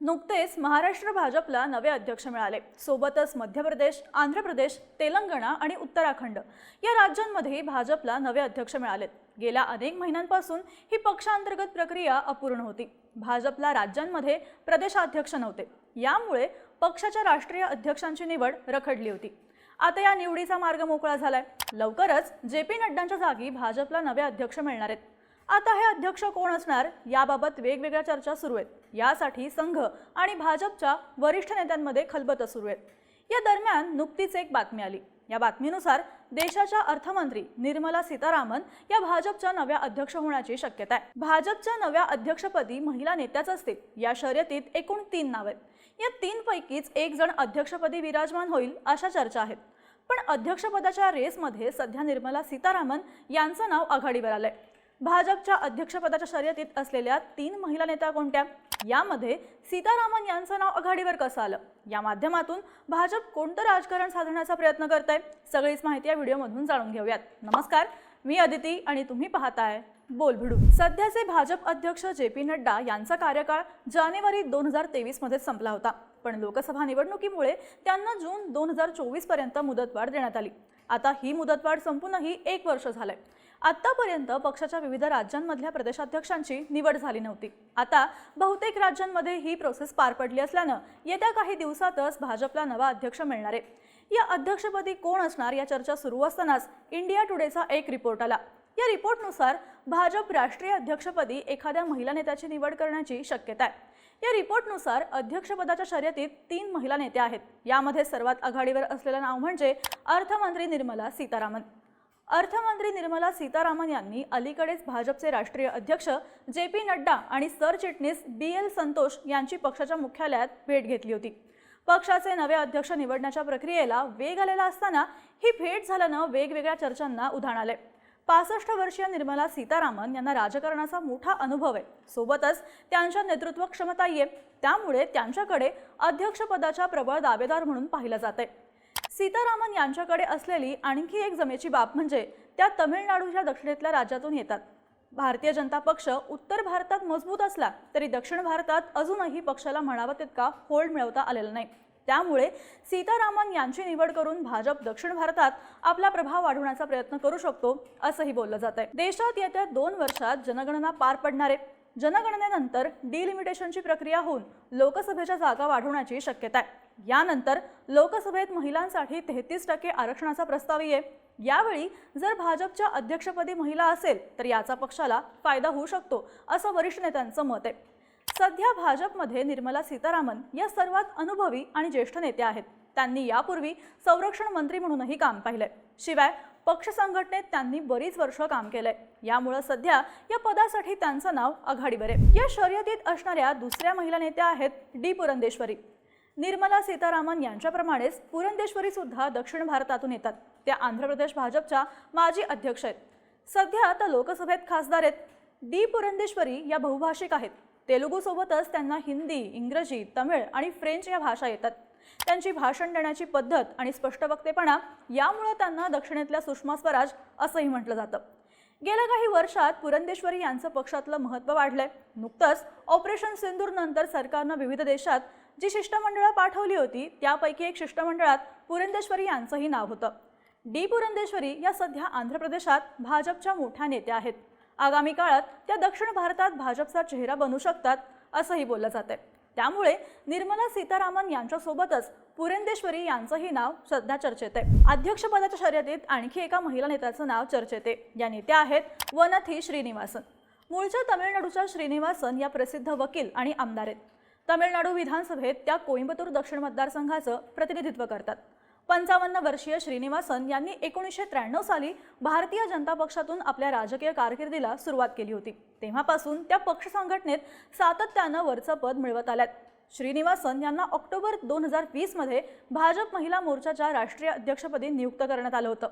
नुकतेच महाराष्ट्र भाजपला नवे अध्यक्ष मिळाले. सोबतच मध्य प्रदेश आंध्र प्रदेश तेलंगणा आणि उत्तराखंड या राज्यांमध्ये भाजपला नवे अध्यक्ष मिळालेत. गेल्या अनेक महिन्यांपासून ही पक्षांतर्गत प्रक्रिया अपूर्ण होती. भाजपला राज्यांमध्ये प्रदेशाध्यक्ष नव्हते. यामुळे पक्षाच्या राष्ट्रीय अध्यक्षांची निवड रखडली होती. आता या निवडीचा मार्ग मोकळा झालाय. लवकरच जे पी नड्डांच्या जागी भाजपला नवे अध्यक्ष मिळणार आहेत. आता हे अध्यक्ष कोण असणार याबाबत वेगवेगळ्या चर्चा सुरू आहेत. यासाठी संघ आणि भाजपच्या वरिष्ठ नेत्यांमध्ये खलबत सुरू आहेत. या दरम्यान नुकतीच एक बातमी आली. या बातमीनुसार देशाच्या अर्थमंत्री निर्मला सीतारामन या भाजपच्या नव्या अध्यक्ष होण्याची शक्यता आहे. भाजपच्या नव्या अध्यक्षपदी महिला नेत्याच असतील या शर्यतीत एकूण तीन नाव आहेत. या तीन पैकीच एक जण अध्यक्षपदी विराजमान होईल अशा चर्चा आहेत. पण अध्यक्षपदाच्या रेसमध्ये सध्या निर्मला सीतारामन यांचं नाव आघाडीवर आलंय. भाजपच्या अध्यक्षपदाच्या शर्यतीत असलेल्या तीन महिला नेत्या कोणत्या? यामध्ये सीतारामन यांचं नाव आघाडीवर कसं आलं? या माध्यमातून भाजप कोणतं राजकारण साधण्याचा प्रयत्न करत आहे सगळीच माहिती या व्हिडिओमधून जाणून घेऊयात. नमस्कार मी अदिती आणि तुम्ही पाहताय बोल भिडू सध्याचे भाजप अध्यक्ष जे पी नड्डा यांचा कार्यकाळ जानेवारी दोन हजार तेवीसमध्ये संपला होता. पण लोकसभा निवडणुकीमुळे त्यांना जून दोन हजार चोवीसपर्यंत मुदतवाढ देण्यात आली. आता ही मुदतवाढ संपूनही एक वर्ष झालंय. आतापर्यंत पक्षाच्या विविध राज्यांमधल्या प्रदेशाध्यक्षांची निवड झाली नव्हती. आता बहुतेक राज्यांमध्ये ही प्रोसेस पार पडली असल्यानं येत्या काही दिवसातच भाजपला नवा अध्यक्ष मिळणार आहे. या अध्यक्षपदी कोण असणार या चर्चा सुरू असतानाच इंडिया टुडेचा एक रिपोर्ट आला. या रिपोर्टनुसार भाजप राष्ट्रीय अध्यक्षपदी एखाद्या महिला नेत्याची निवड करण्याची शक्यता आहे. या रिपोर्टनुसार अध्यक्षपदाच्या शर्यतीत तीन महिला नेत्या आहेत. यामध्ये सर्वात आघाडीवर असलेलं नाव म्हणजे अर्थमंत्री निर्मला सीतारामन. अर्थमंत्री निर्मला सीतारामन यांनी अलीकडेच भाजपचे राष्ट्रीय अध्यक्ष जे पी नड्डा आणि सरचिटणीस बी एल संतोष यांची पक्षाच्या मुख्यालयात भेट घेतली होती. पक्षाचे नवे अध्यक्ष निवडण्याच्या प्रक्रियेला वेग आलेला असताना ही भेट झाल्यानं वेगवेगळ्या चर्चांना उधाण आले. पासष्ट वर्षीय निर्मला सीतारामन यांना राजकारणाचा मोठा अनुभव आहे. सोबतच त्यांच्या नेतृत्व क्षमता आहे. त्यामुळे त्यांच्याकडे अध्यक्षपदाच्या प्रबळ दावेदार म्हणून पाहिलं जाते सीतारामन यांच्याकडे असलेली आणखी एक जमेची बाब म्हणजे त्या तमिळनाडूच्या दक्षिणेतल्या राज्यातून येतात. भारतीय जनता पक्ष उत्तर भारतात मजबूत असला तरी दक्षिण भारतात अजूनही पक्षाला म्हणावं तितका होल्ड मिळवता आलेला नाही. त्यामुळे सीतारामन यांची निवड करून भाजप दक्षिण भारतात आपला प्रभाव वाढवण्याचा प्रयत्न करू शकतो असंही बोललं जात आहे देशात येत्या दोन वर्षात जनगणना पार पडणार आहे. जनगणनेनंतर डिलिमिटेशनची प्रक्रिया होऊन लोकसभेच्या जागा वाढवण्याची शक्यता आहे. यानंतर लोकसभेत महिलांसाठी तेहतीस टक्के आरक्षणाचा प्रस्ताव येईल. यावेळी जर भाजपच्या अध्यक्षपदी महिला असेल तर याचा पक्षाला फायदा होऊ शकतो असं वरिष्ठ नेत्यांचं मत आहे. सध्या भाजपमध्ये निर्मला सीतारामन या सर्वात अनुभवी आणि ज्येष्ठ नेत्या आहेत. त्यांनी यापूर्वी संरक्षण मंत्री म्हणूनही काम पाहिलंय. शिवाय पक्ष संघटनेत त्यांनी बरीच वर्ष काम केलंय. यामुळं सध्या या पदासाठी त्यांचं नाव आघाडीवर आहे. या शर्यतीत असणाऱ्या दुसऱ्या महिला नेत्या आहेत डी पुरंदेश्वरी. निर्मला सीतारामन यांच्याप्रमाणेच पुरंदेश्वरी सुद्धा दक्षिण भारतातून येतात. त्या आंध्र प्रदेश भाजपच्या माजी अध्यक्ष आहेत. सध्या आता लोकसभेत खासदार आहेत डी पुरंदेश्वरी या बहुभाषिक आहेत. तेलुगूसोबतच त्यांना हिंदी इंग्रजी तमिळ आणि फ्रेंच या भाषा येतात. त्यांची भाषण देण्याची पद्धत आणि स्पष्टवक्तेपणा यामुळे त्यांना दक्षिणेतल्या सुषमा स्वराज असंही म्हटलं जातं. गेल्या काही वर्षात पुरंदेश्वरी यांचं पक्षातलं महत्त्व वाढलंय. नुकतंच ऑपरेशन सिंदूर नंतर सरकारनं विविध देशात जी शिष्टमंडळं पाठवली होती त्यापैकी एक शिष्टमंडळात पुरंदेश्वरी यांचंही नाव होतं. डी पुरंदेश्वरी या सध्या आंध्र प्रदेशात भाजपच्या मोठ्या नेत्या आहेत. आगामी काळात त्या दक्षिण भारतात भाजपचा चेहरा बनू शकतात असंही बोललं जातंय. त्यामुळे निर्मला सीतारामन यांच्यासोबतच पुरंदेश्वरी यांचंही नाव सध्या चर्चेत आहे अध्यक्षपदाच्या शर्यतीत आणखी एका महिला नेत्याचं नाव चर्चेत आहे या नेत्या आहेत वनथी श्रीनिवासन. मूळच्या तमिळनाडूच्या श्रीनिवासन या प्रसिद्ध वकील आणि आमदार आहेत. तमिळनाडू विधानसभेत त्या कोईंबतूर दक्षिण मतदारसंघाचं प्रतिनिधित्व करतात. पंचावन्न वर्षीय श्रीनिवासन यांनी एकोणीसशे त्र्याण्णव साली भारतीय जनता पक्षातून आपल्या राजकीय कारकिर्दीला सुरुवात केली होती. तेव्हापासून त्या पक्ष संघटनेत सातत्यानं वरचं पद मिळवत आल्यात. श्रीनिवासन यांना ऑक्टोबर दोन हजार वीसमध्ये भाजप महिला मोर्चाच्या राष्ट्रीय अध्यक्षपदी नियुक्त करण्यात आलं होतं.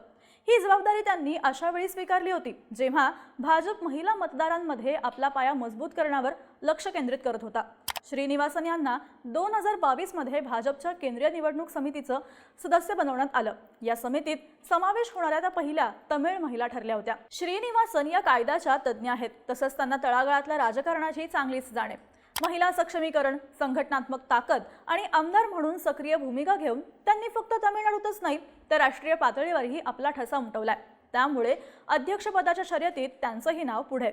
ही जबाबदारी त्यांनी अशा वेळी स्वीकारली होती जेव्हा भाजप महिला मतदारांमध्ये आपला पाया मजबूत करण्यावर लक्ष केंद्रित करत होता. श्रीनिवासन यांना दोन हजार बावीसमध्ये भाजपच्या केंद्रीय निवडणूक समितीचं सदस्य बनवण्यात आलं. या समितीत समावेश होणाऱ्या त्या पहिल्या तमिळ महिला ठरल्या होत्या. श्रीनिवासन या कायद्याच्या तज्ज्ञ आहेत. तसंच त्यांना तळागाळातल्या राजकारणाची चांगलीच जाणे महिला सक्षमीकरण संघटनात्मक ताकद आणि आमदार म्हणून सक्रिय भूमिका घेऊन त्यांनी फक्त तामिळनाडूतच नाही तर राष्ट्रीय पातळीवरही आपला ठसा उमटवलाय. त्यामुळे अध्यक्षपदाच्या शर्यतीत त्यांचंही नाव पुढे.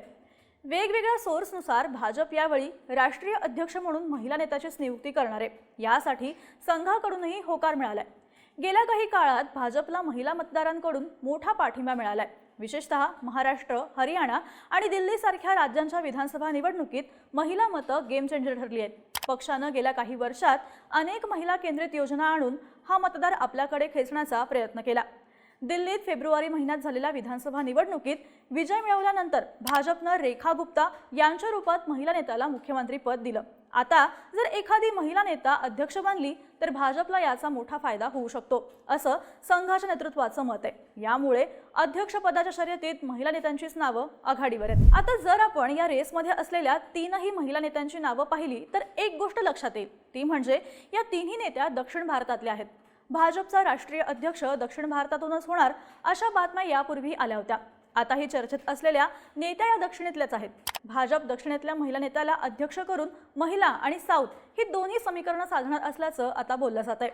वेगवेगळ्या सोर्सनुसार भाजप यावेळी राष्ट्रीय अध्यक्ष म्हणून महिला नेत्याचीच नियुक्ती करणार आहे. यासाठी संघाकडूनही होकार मिळालाय. गेल्या काही काळात भाजपला महिला मतदारांकडून मोठा पाठिंबा मिळालाय. विशेषतः महाराष्ट्र हरियाणा आणि दिल्लीसारख्या राज्यांच्या विधानसभा निवडणुकीत महिला मतं गेम चेंजर ठरली आहेत. पक्षानं गेल्या काही वर्षात अनेक महिला केंद्रित योजना आणून हा मतदार आपल्याकडे खेचण्याचा प्रयत्न केला. दिल्लीत फेब्रुवारी महिन्यात झालेल्या विधानसभा निवडणुकीत विजय मिळवल्यानंतर भाजपनं रेखा गुप्ता यांच्या रूपात महिला नेत्याला मुख्यमंत्री पद दिलं. आता जर एखादी महिला नेता अध्यक्ष बनली तर भाजपला याचा मोठा फायदा होऊ शकतो असं संघाच्या नेतृत्वाचं मत आहे. यामुळे अध्यक्षपदाच्या शर्यतीत महिला नेत्यांचीच नावं आघाडीवर आहेत. आता जर आपण या रेसमध्ये असलेल्या तीनही महिला नेत्यांची नावं पाहिली तर एक गोष्ट लक्षात येईल. ती म्हणजे या तिन्ही नेत्या दक्षिण भारतातल्या आहेत. भाजपचा राष्ट्रीय अध्यक्ष दक्षिण भारतातूनच होणार अशा बातम्या यापूर्वी आल्या होत्या. आताही चर्चेत असलेल्या नेत्या या दक्षिणेतल्याच आहेत. भाजप दक्षिणेतल्या महिला नेत्याला अध्यक्ष करून महिला आणि साऊथ ही दोन्ही समीकरणं साधणार असल्याचं आता बोललं जात आहे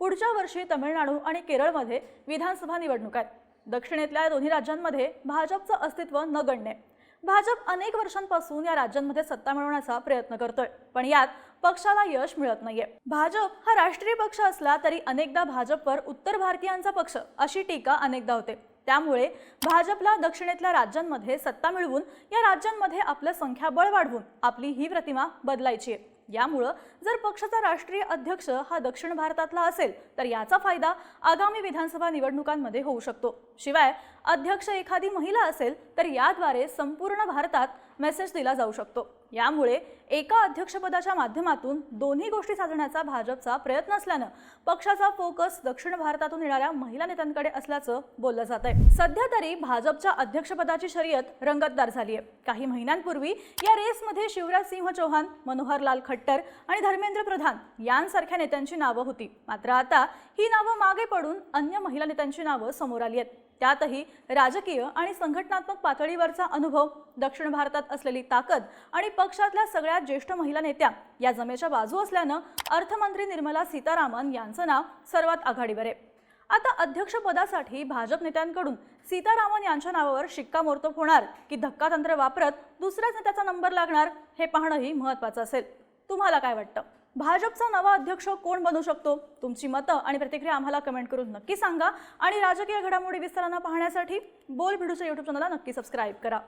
पुढच्या वर्षी तमिळनाडू आणि केरळमध्ये विधानसभा निवडणूक आहेत. दक्षिणेतल्या दोन्ही राज्यांमध्ये भाजपचं अस्तित्व नगण्य आहे भाजप अनेक वर्षांपासून या राज्यांमध्ये सत्ता मिळवण्याचा प्रयत्न करतोय पण यात पक्षाला यश मिळत नाहीये. भाजप हा राष्ट्रीय पक्ष असला तरी अनेकदा भाजपवर उत्तर भारतीयांचा पक्ष अशी टीका अनेकदा होते. त्यामुळे भाजपला दक्षिणेतल्या राज्यांमध्ये सत्ता मिळवून या राज्यांमध्ये आपलं संख्याबळ वाढवून आपली ही प्रतिमा बदलायची आहे. यामुळं जर पक्षाचा राष्ट्रीय अध्यक्ष हा दक्षिण भारतातला असेल तर याचा फायदा आगामी विधानसभा निवडणुकांमध्ये होऊ शकतो. शिवाय अध्यक्ष एखादी महिला असेल तर याद्वारे संपूर्ण भारतात मेसेज दिला जाऊ शकतो. यामुळे एका अध्यक्षपदाच्या माध्यमातून दोन्ही गोष्टी साधण्याचा भाजपचा प्रयत्न असल्यानं पक्षाचा फोकस दक्षिण भारतातून येणाऱ्या महिला नेत्यांकडे असल्याचं बोललं जात आहे सध्या तरी भाजपच्या अध्यक्षपदाची शर्यत रंगतदार झाली आहे काही महिन्यांपूर्वी या रेसमध्ये शिवराज सिंह चौहान मनोहरलाल खट्टर आणि धर्मेंद्र प्रधान यांसारख्या नेत्यांची नावं होती. मात्र आता ही नावं मागे पडून अन्य महिला नेत्यांची नावं समोर आली आहेत. त्यातही राजकीय आणि संघटनात्मक पातळीवरचा अनुभव दक्षिण भारतात असलेली ताकद आणि पक्षातल्या सगळ्यात ज्येष्ठ महिला नेत्या या जमेच्या बाजू असल्यानं अर्थमंत्री निर्मला सीतारामन यांचं नाव सर्वात आघाडीवर आहे. आता अध्यक्षपदासाठी भाजप नेत्यांकडून सीतारामन यांच्या नावावर शिक्कामोर्तब होणार की धक्कातंत्र वापरत दुसऱ्याच नेत्याचा नंबर लागणार हे पाहणंही महत्त्वाचं असेल. तुम्हाला काय वाटतं? भाजपचा नवा अध्यक्ष कोण बनू शकतो? तुमची मतं आणि प्रतिक्रिया आम्हाला कमेंट करून नक्की सांगा. आणि राजकीय घडामोडी विस्तारांना पाहण्यासाठी बोल भिडूच्या यूट्यूब चॅनलला नक्की सबस्क्राईब करा.